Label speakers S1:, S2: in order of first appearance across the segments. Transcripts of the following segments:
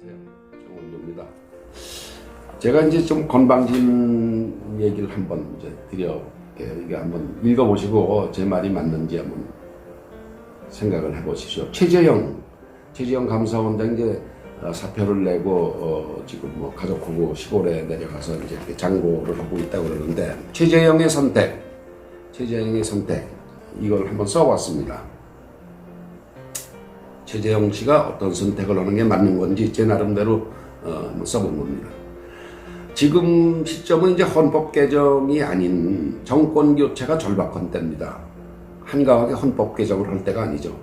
S1: 정원조입니다. 제가 이제 좀 건방진 얘기를 한번 이제 드려볼게요. 이게 한번 읽어보시고 제 말이 맞는지 한번 생각을 해보십시오. 최재형, 최재형 감사원장 이제 어, 사표를 내고 어, 지금 뭐 가족하고 시골에 내려가서 이제 장고를 하고 있다고 그러는데 최재형의 선택, 최재형의 선택 이걸 한번 써봤습니다. 최재형 씨가 어떤 선택을 하는 게 맞는 건지 제 나름대로 어, 써본 겁니다. 지금 시점은 이제 헌법 개정이 아닌 정권 교체가 절박한 때입니다. 한가하게 헌법 개정을 할 때가 아니죠.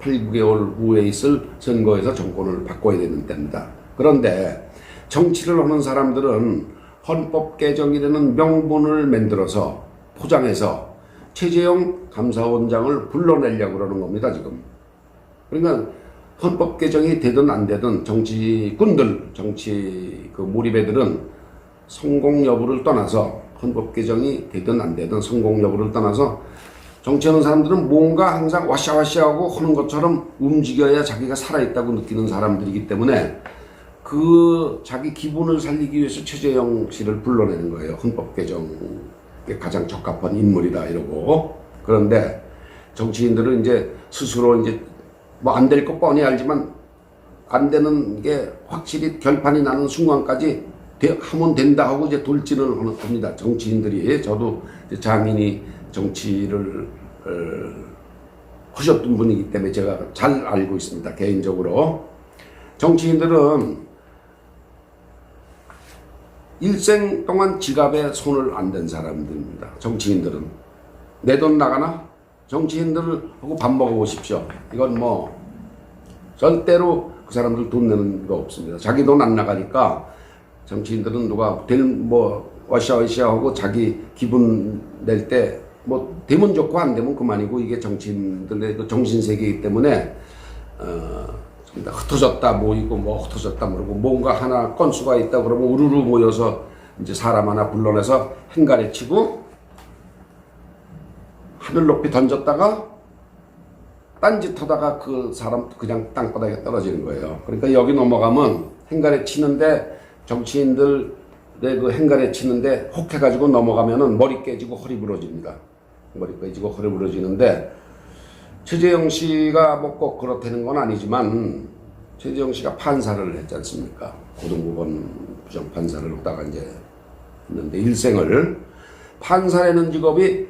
S1: 8, 9개월 후에 있을 선거에서 정권을 바꿔야 되는 때입니다. 그런데 정치를 하는 사람들은 헌법 개정이라는 명분을 만들어서 포장해서 최재형 감사원장을 불러내려고 그러는 겁니다, 지금. 그러니까 헌법 개정이 되든 안 되든 정치꾼들, 정치 그 몰입애들은 성공 여부를 떠나서 헌법 개정이 되든 안 되든 성공 여부를 떠나서 정치하는 사람들은 뭔가 항상 와샤와샤하고 하는 것처럼 움직여야 자기가 살아있다고 느끼는 사람들이기 때문에 그 자기 기분을 살리기 위해서 최재형 씨를 불러내는 거예요. 헌법 개정에 가장 적합한 인물이다 이러고 그런데 정치인들은 이제 스스로 이제 뭐 안될거 뻔히 알지만 안 되는 게 확실히 결판이 나는 순간까지 돼- 하면 된다 하고 이제 돌진을 겁니다. 정치인들이 저도 장인이 정치를 어, 하셨던 분이기 때문에 제가 잘 알고 있습니다. 개인적으로 정치인들은 일생 동안 지갑에 손을 안 댄 사람들입니다. 정치인들은 내 돈 나가나? 정치인들하고 밥 먹어보십시오. 이건 뭐 절대로 그 사람들 돈 내는 거 없습니다. 자기 돈 안 나가니까 정치인들은 누가 될뭐 와샤와샤 하고 자기 기분 낼 때 뭐 되면 좋고 안 되면 그만이고 이게 정치인들의 그 정신 세계이기 때문에 어 흩어졌다 모이고 뭐 흩어졌다 모르고 뭔가 하나 건수가 있다 그러면 우르르 모여서 이제 사람 하나 불러내서 행가래 치고 하늘 높이 던졌다가 딴짓 하다가 그 사람 그냥 땅바닥에 떨어지는 거예요. 그러니까 여기 넘어가면 행가래 치는데 정치인들의 그 행가래 치는데 혹 해가지고 넘어가면은 머리 깨지고 허리 부러집니다. 머리 깨지고 허리 부러지는데 최재형 씨가 뭐 꼭 그렇다는 건 아니지만 최재형 씨가 판사를 했지 않습니까? 고등법원 부장판사를 하다가 이제 했는데 일생을 판사라는 직업이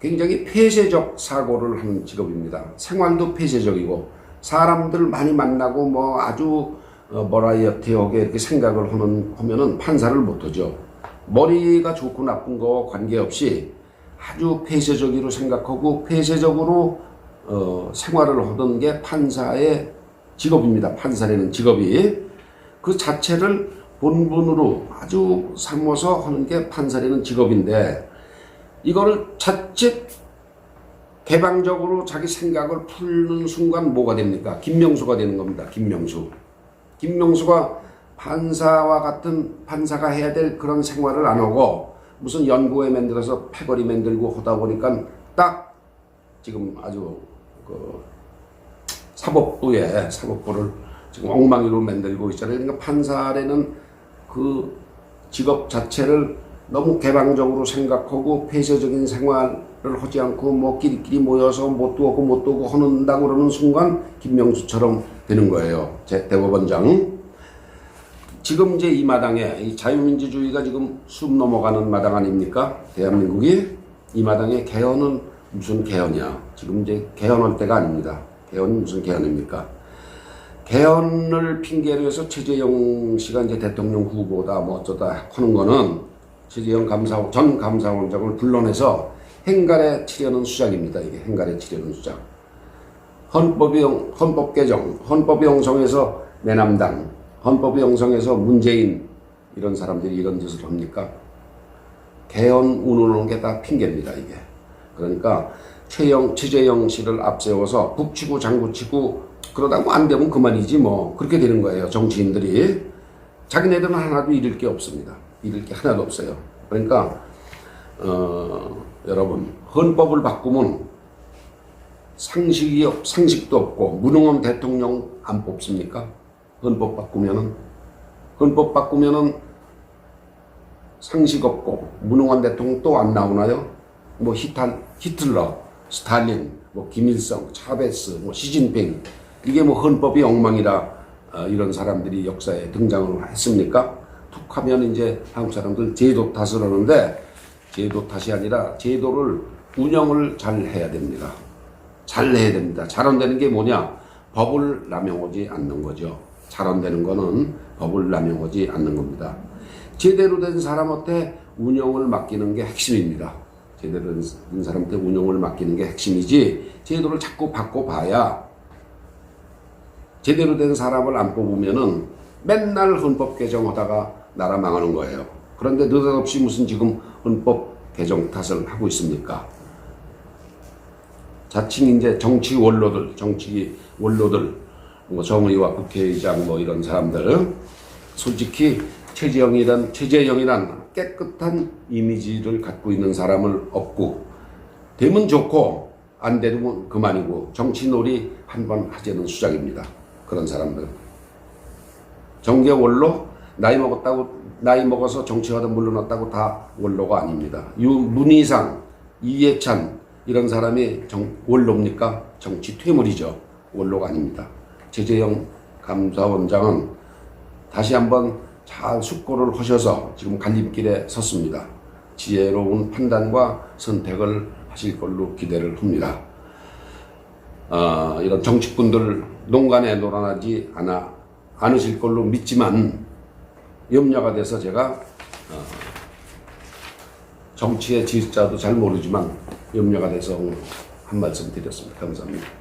S1: 굉장히 폐쇄적 사고를 하는 직업입니다. 생활도 폐쇄적이고 사람들 많이 만나고 뭐 아주 어, 버라이어티하게 이렇게 생각을 하는 하면은 판사를 못하죠. 머리가 좋고 나쁜 거 관계없이 아주 폐쇄적으로 생각하고 폐쇄적으로 어, 생활을 하던 게 판사의 직업입니다. 판사라는 직업이 그 자체를 본분으로 아주 삼어서 하는 게 판사라는 직업인데 이거를 자칫 개방적으로 자기 생각을 풀는 순간 뭐가 됩니까? 김명수가 되는 겁니다. 김명수. 김명수가 판사와 같은 판사가 해야 될 그런 생활을 안 하고 무슨 연구에 만들어서 패거리 만들고 하다 보니까 딱 지금 아주 그 사법부에 사법부를 지금 엉망이로 만들고 있잖아요. 그러니까 판사라는 그 직업 자체를 너무 개방적으로 생각하고 폐쇄적인 생활을 하지 않고 뭐 끼리끼리 모여서 못 두고 못 두고 하는다고 그러는 순간 김명수처럼 되는 거예요. 제 대법원장. 지금 이제 이 마당에 이 자유민주주의가 지금 숨 넘어가는 마당 아닙니까? 대한민국이 이 마당에 개헌은 무슨 개헌이야? 지금 이제 개헌할 때가 아닙니다. 개헌이 무슨 개헌입니까? 개헌을 핑계로 해서 최재형 씨가 이제 대통령 후보다 뭐 어쩌다 하는 거는 최재형 감사 전 감사원장을 불러내서 행간에 치려는 수작입니다. 이게 행간에 치려는 수작. 헌법이 영- 헌법 개정, 헌법 형성에서 내남당, 헌법 형성에서 문재인 이런 사람들이 이런 짓을 합니까? 개헌 운운하는 게 다 핑계입니다. 이게. 그러니까 최영, 최재형 씨를 앞세워서 북치고 장구치고 그러다 뭐 안 되면 그만이지 뭐 그렇게 되는 거예요. 정치인들이 자기네들은 하나도 잃을 게 없습니다. 잃을 게 하나도 없어요. 그러니까 어, 여러분 헌법을 바꾸면 상식이 없- 상식도 없고 무능한 대통령 안 뽑습니까? 헌법 바꾸면은 헌법 바꾸면은 상식 없고 무능한 대통령 또 안 나오나요? 뭐 히탈, 히틀러, 스탈린, 뭐 김일성, 차베스, 뭐 시진핑 이게 뭐 헌법이 엉망이라 어, 이런 사람들이 역사에 등장을 했습니까? 툭 하면 이제 한국 사람들 제도 탓을 하는데 제도 탓이 아니라 제도를 운영을 잘 해야 됩니다. 잘 해야 됩니다. 잘 안 되는 게 뭐냐? 법을 남용하지 않는 거죠. 잘 안 되는 거는 법을 남용하지 않는 겁니다. 제대로 된 사람한테 운영을 맡기는 게 핵심입니다. 제대로 된 사람한테 운영을 맡기는 게 핵심이지 제도를 자꾸 바꿔봐야 제대로 된 사람을 안 뽑으면은 맨날 헌법 개정하다가 나라 망하는 거예요. 그런데 느닷없이 무슨 지금 헌법 개정 탓을 하고 있습니까? 자칭 이제 정치 원로들, 정치 원로들, 뭐 정의와 국회의장 뭐 이런 사람들, 솔직히 최재형이란 최재형이란 깨끗한 이미지를 갖고 있는 사람을 없고 되면 좋고 안 되면 그만이고 정치놀이 한 번 하자는 수작입니다. 그런 사람들. 정계 원로 나이 먹었다고 나이 먹어서 정치하다 물러났다고 다 원로가 아닙니다. 유 문희상, 이해찬 이런 사람이 정, 원로입니까? 정치 퇴물이죠. 원로가 아닙니다. 최재형 감사원장은 다시 한번 잘 숙고를 하셔서 지금 갈림길에 섰습니다. 지혜로운 판단과 선택을 하실 걸로 기대를 합니다. 어, 이런 정치꾼들 농간에 놀아나지 않아, 않으실 걸로 믿지만 염려가 돼서 제가 어, 정치의 질자도 잘 모르지만 염려가 돼서 한 말씀 드렸습니다. 감사합니다.